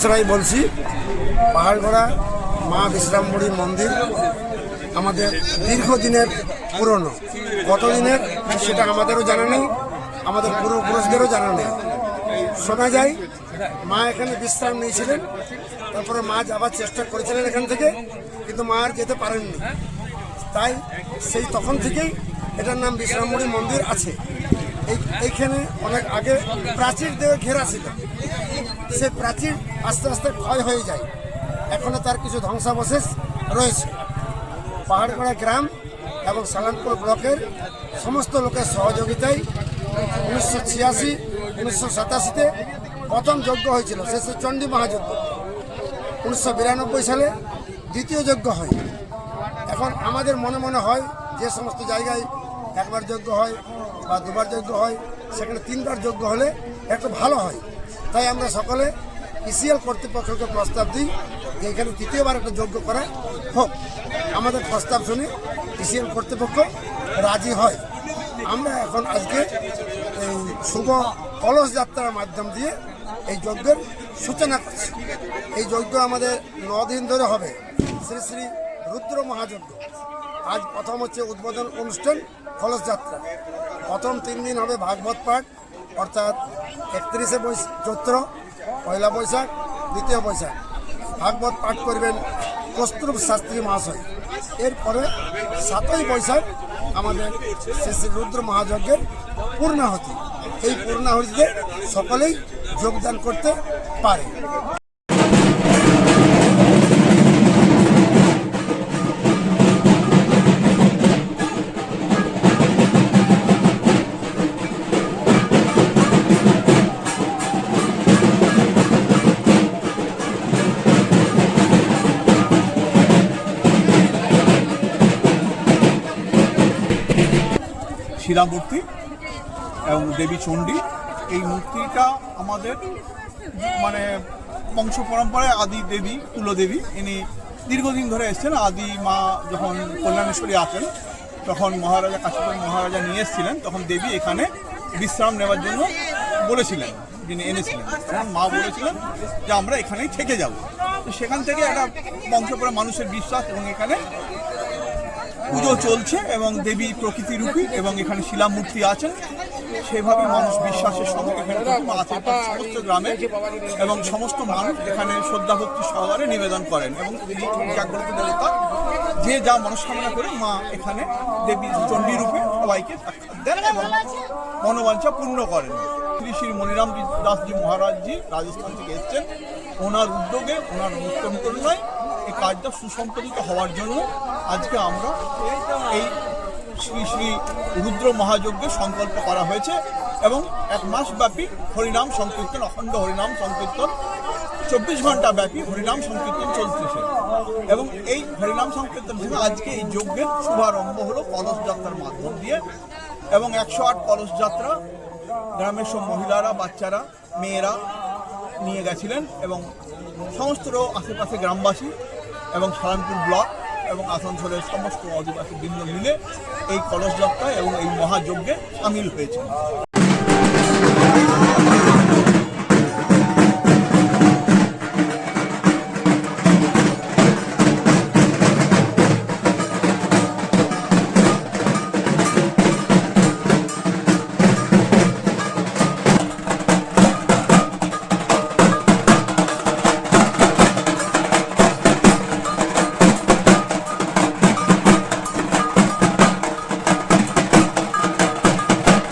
সন্তোষ রায় বলছি, পাহাড়গড়া মা বিশ্রামবড়ি মন্দির আমাদের দীর্ঘদিনের পুরনো। কতদিনের সেটা আমাদেরও জানা নেই, আমাদের পূর্বপুরুষদেরও জানা নেই। শোনা যায়, মা এখানে বিশ্রাম নিয়েছিলেন, তারপরে মা যাবার চেষ্টা করেছিলেন এখান থেকে, কিন্তু মা আর যেতে পারেননি। তাই সেই তখন থেকেই এটার নাম বিশ্রামবড়ি মন্দির আছে। এই এইখানে অনেক আগে প্রাচীর দিয়ে ঘেরা ছিল। সে প্রাচীর আস্তে আস্তে ক্ষয় হয়ে যায়। এখনও তার কিছু ধ্বংসাবশেষ রয়েছে। পাহাড়গড়া গ্রাম এবং সালানপুর ব্লকের সমস্ত লোকের সহযোগিতায় উনিশশো ছিয়াশি, উনিশশো সাতাশিতে প্রথম যজ্ঞ হয়েছিল শেষে চণ্ডী মহাযজ্ঞ। উনিশশো বিরানব্বই সালে দ্বিতীয় যজ্ঞ হয়। এখন আমাদের মনে মনে হয় যে সমস্ত জায়গায় একবার যজ্ঞ হয় বা দুবার যজ্ঞ হয়, সেখানে তিনবার যজ্ঞ হলে একটু ভালো হয়। তাই আমরা সকলে ইসিএল কর্তৃপক্ষকে প্রস্তাব দিই যে এখানে তৃতীয়বার একটা যজ্ঞ করা হোক। আমাদের প্রস্তাব শুনে ইসিএল কর্তৃপক্ষ রাজি হয়। আমরা এখন আজকে এই শুভ কলস যাত্রার মাধ্যম দিয়ে এই যজ্ঞের সূচনা করছি। এই যজ্ঞ আমাদের দিন ধরে হবে। শ্রী শ্রী রুদ্র মহাযজ্ঞ। আজ প্রথম হচ্ছে উদ্বোধন অনুষ্ঠান কলস যাত্রা। প্রথম তিন দিন হবে ভাগবত পাঠ। অর্থাৎ একত্রিশে বৈশ, চৈত্র, পয়লা বৈশাখ, দ্বিতীয় বৈশাখ। ভাগবত পাঠ করবেন কস্তুরূপ শাস্ত্রী মহাশয়। এরপরে সাতই বৈশাখ আমাদের শ্রী শ্রী রুদ্র মহাযজ্ঞের পূর্ণাহতি। এই পূর্ণাহতিতে সকলেই যোগদান করতে পারে। শিলামূর্তি এবং দেবী চণ্ডী। এই মূর্তিটা আমাদের মানে বংশ পরম্পরায় আদি দেবী, কুলদেবী। ইনি দীর্ঘদিন ধরে এসেছেন। আদি মা যখন কল্যাণেশ্বরী আসেন, তখন মহারাজা, কাশীপুর মহারাজা নিয়ে এসেছিলেন। তখন দেবী এখানে বিশ্রাম নেওয়ার জন্য বলেছিলেন, যিনি এনেছিলেন। মা বলেছিলেন যে, আমরা এখানেই থেকে যাব। তো সেখান থেকে একটা বংশপরা মানুষের বিশ্বাস এবং এখানে পুজো চলছে এবং দেবী প্রকৃতি রূপী এবং এখানে শিলামূর্তি আছেন। সেভাবে মানুষ বিশ্বাসের সঙ্গে এখানে। আশেপাশে সমস্ত গ্রামে এবং সমস্ত মানুষ এখানে শ্রদ্ধা ভক্তি সহকারে নিবেদন করেন এবং জাগ্রত দেবতা। যে যা মনস্কামনা করে মা এখানে দেবী চণ্ডী রূপে সবাইকে দেন এবং মনোবাঞ্ছা পূর্ণ করেন। শ্রী শ্রী মনিরাম দাসজি মহারাজজি রাজস্থান থেকে এসছেন। ওনার উদ্যোগে, ওনার উত্তম করুণায় এই কাজটা সুসম্পাদিত হওয়ার জন্য আজকে আমরা এই শ্রী শ্রী রুদ্র মহাযজ্ঞে সংকল্প করা হয়েছে এবং এক মাস ব্যাপী হরিনাম সংকীর্তন, অখণ্ড হরিনাম সংকীর্তন, চব্বিশ ঘণ্টা ব্যাপী হরিনাম সংকীর্তন চলতেছে। এবং এই হরিনাম সংকীর্তন থেকে আজকে এই যজ্ঞের শুভারম্ভ হলো কলস যাত্রার মাধ্যম দিয়ে এবং একশো আট কলস যাত্রা গ্রামের সব মহিলারা, বাচ্চারা, মেয়েরা নিয়ে গেছিলেন এবং সমস্ত আশেপাশে গ্রামবাসী এবং সারানপুর ব্লক এবং আসানসোলের সমস্ত অধিবাসী বৃন্দ মিলে এই কলস যাত্রায় এবং এই মহাযজ্ঞে সামিল হয়েছে